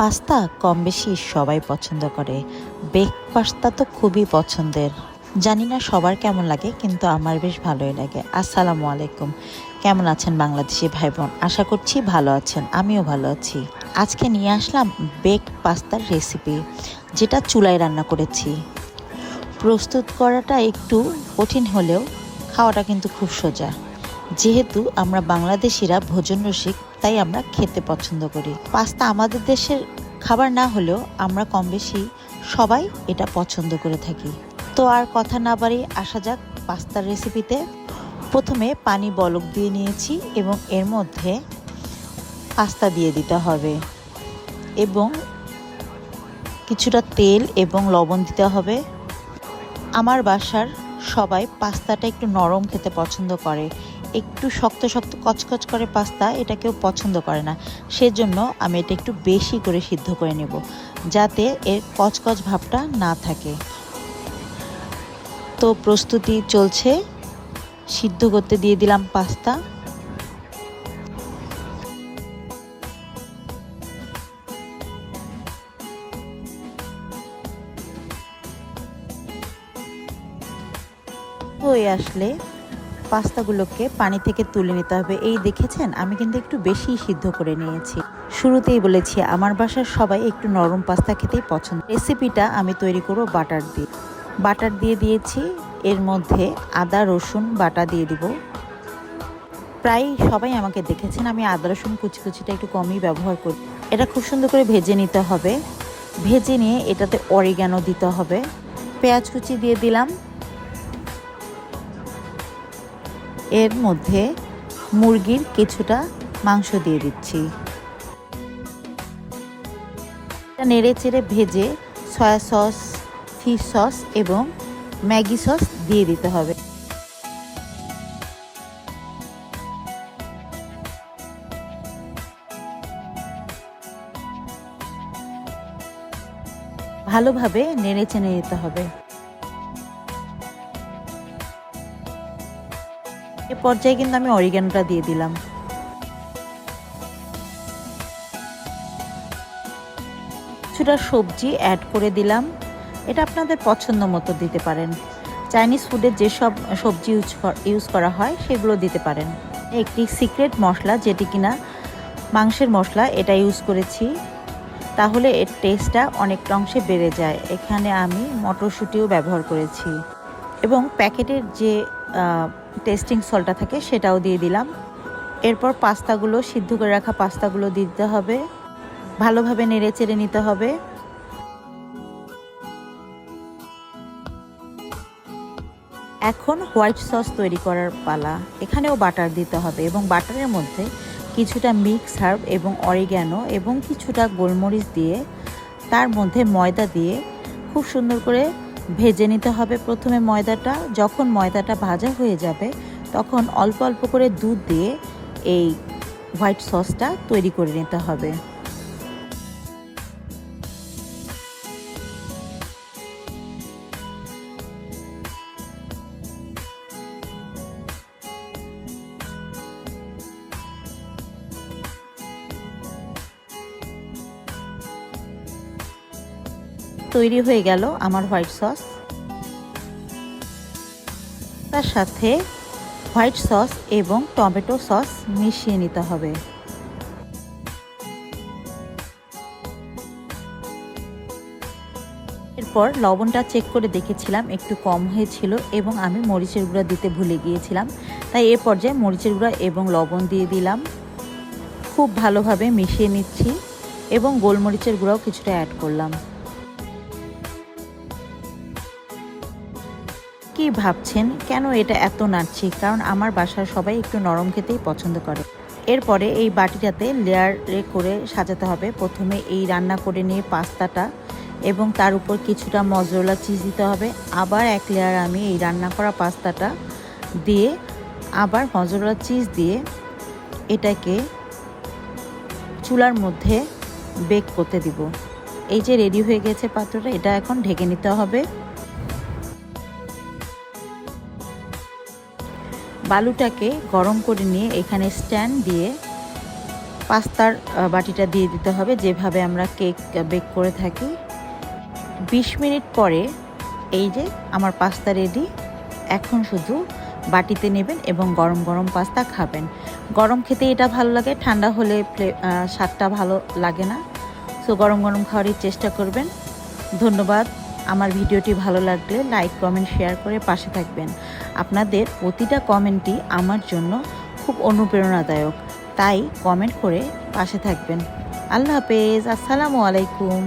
Pasta কম বেশি সবাই পছন্দ করে। বেক পাস্তা তো খুবই পছন্দের। জানি না সবার কেমন লাগে, কিন্তু আমার বেশ ভালোই লাগে। আসসালামু আলাইকুম। কেমন আছেন বাংলাদেশি ভাই বোন আশা করছি ভালো আছেন, আমিও ভালো আছি। আজকে নিয়ে আসলাম বেক পাস্তার রেসিপি, যেটা চুলায় রান্না করেছি। প্রস্তুত করাটা একটু কঠিন হলেও খাওয়াটা কিন্তু খুব সোজা। যেহেতু আমরা বাংলাদেশিরা ভোজন রসিক, তাই আমরা খেতে পছন্দ করি। পাস্তা আমাদের দেশের খাবার না হলেও আমরা কম বেশি সবাই এটা পছন্দ করে থাকি। তো আর কথা না বাড়ি আসা যাক পাস্তার রেসিপিতে। প্রথমে পানি বলক দিয়ে নিয়েছি এবং এর মধ্যে পাস্তা দিয়ে দিতে হবে। এবং কিছুটা তেল এবং লবণ দিতে হবে। আমার বাসার সবাই পাস্তাটা একটু নরম খেতে পছন্দ করে। একটু শক্ত শক্ত কচকচ করে পাস্তা এটা কেউ পছন্দ করে না। সেজন্য আমি এটা একটু বেশি করে সিদ্ধ করে নেব, যাতে এর কচকচ ভাবটা না থাকে। তো প্রস্তুতি চলছে। সিদ্ধ করতে দিয়ে দিলাম পাস্তা। হয়ে আসলে পাস্তাগুলোকে পানি থেকে তুলে নিতে হবে। এই দেখেছেন? আমি কিন্তু একটু বেশি সিদ্ধ করে নিয়েছি। শুরুতেই বলেছি, আমার বাসার সবাই একটু নরম পাস্তা খেতেই পছন্দ। রেসিপিটা আমি তৈরি করব বাটার দিয়ে। বাটার দিয়ে দিয়েছি, এর মধ্যে আদা, রসুন, বাটা দিয়ে দিব। প্রায় সবাই আমাকে দেখেছেন, আমি আদা, রসুন কুচি কুচিটা একটু কমই ব্যবহার করি। এটা খুব সুন্দর করে ভেজে নিতে হবে। ভেজে নিয়ে এটাতে অরিগানো দিতে হবে। পেঁয়াজ কুচি দিয়ে দিলাম। এর মধ্যে মুরগির কিছুটা মাংস দিয়ে দিচ্ছি। নেড়ে চেড়ে ভেজে সয়া সস, ফিশ সস এবং ম্যাগি সস দিয়ে দিতে হবে। ভালোভাবে নেড়ে চেড়ে নিতে হবে। এ পর্যায়ে কিন্তু আমি অরিগানোটা দিয়ে দিলাম। কিছুটা সবজি অ্যাড করে দিলাম। এটা আপনাদের পছন্দ মতো দিতে পারেন। চাইনিজ ফুডে যেসব সবজি ইউজ ইউজ করা হয়, সেগুলো দিতে পারেন। একটি সিক্রেট মশলা যেটি কিনা মাংসের মশলা, এটা ইউজ করেছি। তাহলে এর টেস্টটা অনেকটা অংশে বেড়ে যায়। এখানে আমি মটরশুঁটিও ব্যবহার করেছি। এবং প্যাকেটের যে টেস্টিং সলটা থাকে সেটাও দিয়ে দিলাম। এরপর পাস্তাগুলো, সিদ্ধ করে রাখা পাস্তাগুলো দিতে হবে। ভালোভাবে নেড়ে চেড়ে নিতে হবে। এখন হোয়াইট সস তৈরি করার পালা। এখানেও বাটার দিতে হবে এবং বাটারের মধ্যে কিছুটা মিক্স হার্ব এবং অরিগ্যানো এবং কিছুটা গোলমরিচ দিয়ে, তার মধ্যে ময়দা দিয়ে খুব সুন্দর করে ভেজে নিতে হবে প্রথমে ময়দাটা। যখন ময়দাটা ভাজা হয়ে যাবে, তখন অল্প অল্প করে দুধ দিয়ে এই হোয়াইট সসটা তৈরি করে নিতে হবে। তৈরি হয়ে গেল আমার হোয়াইট সস। তার সাথে হোয়াইট সস এবং টমেটো সস মিশিয়ে নিতে হবে। এরপর লবণটা চেক করে দেখেছিলাম, একটু কম হয়েছিল এবং আমি মরিচের গুঁড়া দিতে ভুলে গিয়েছিলাম। তাই এ পর্যায়ে মরিচের গুঁড়া এবং লবণ দিয়ে দিলাম। খুব ভালোভাবে মিশিয়ে নিচ্ছি এবং গোলমরিচের গুঁড়াও কিছুটা অ্যাড করলাম। কি ভাবছেন? কেন এটা এত নাড়ছি কারণ আমার বাসার সবাই একটু নরম খেতেই পছন্দ করে। এরপরে এই বাটিটাতে লেয়ারে করে সাজাতে হবে। প্রথমে এই রান্না করে নিয়ে পাস্তাটা এবং তার উপর কিছুটা মজরলা চিজ দিতে হবে। আবার এক লেয়ার আমি এই রান্না করা পাস্তাটা দিয়ে আবার মজরলা চিজ দিয়ে এটাকে চুলার মধ্যে বেক করতে দিব। এই যে রেডি হয়ে গেছে পাত্রটা, এটা এখন ঢেকে নিতে হবে। বালুটাকে গরম করে নিয়ে এখানে স্ট্যান্ড দিয়ে পাস্তার বাটিটা দিয়ে দিতে হবে, যেভাবে আমরা কেক বেক করে থাকি। বিশ মিনিট পরে এই যে আমার পাস্তা রেডি, এখন শুধু বাটিতে নেবেন এবং গরম গরম পাস্তা খাবেন। গরম খেতে এটা ভালো লাগে, ঠান্ডা হলে স্বাদটা ভালো লাগে না। সো গরম গরম খাওয়ারই চেষ্টা করবেন। ধন্যবাদ। আমার ভিডিওটি ভালো লাগলে লাইক, কমেন্ট, শেয়ার করে পাশে থাকবেন। আপনাদের প্রতিটা কমেন্টই আমার জন্য খুব অনুপ্রেরণাদায়ক। তাই কমেন্ট করে পাশে থাকবেন। আল্লাহ হাফেজ, আসসালামু আলাইকুম।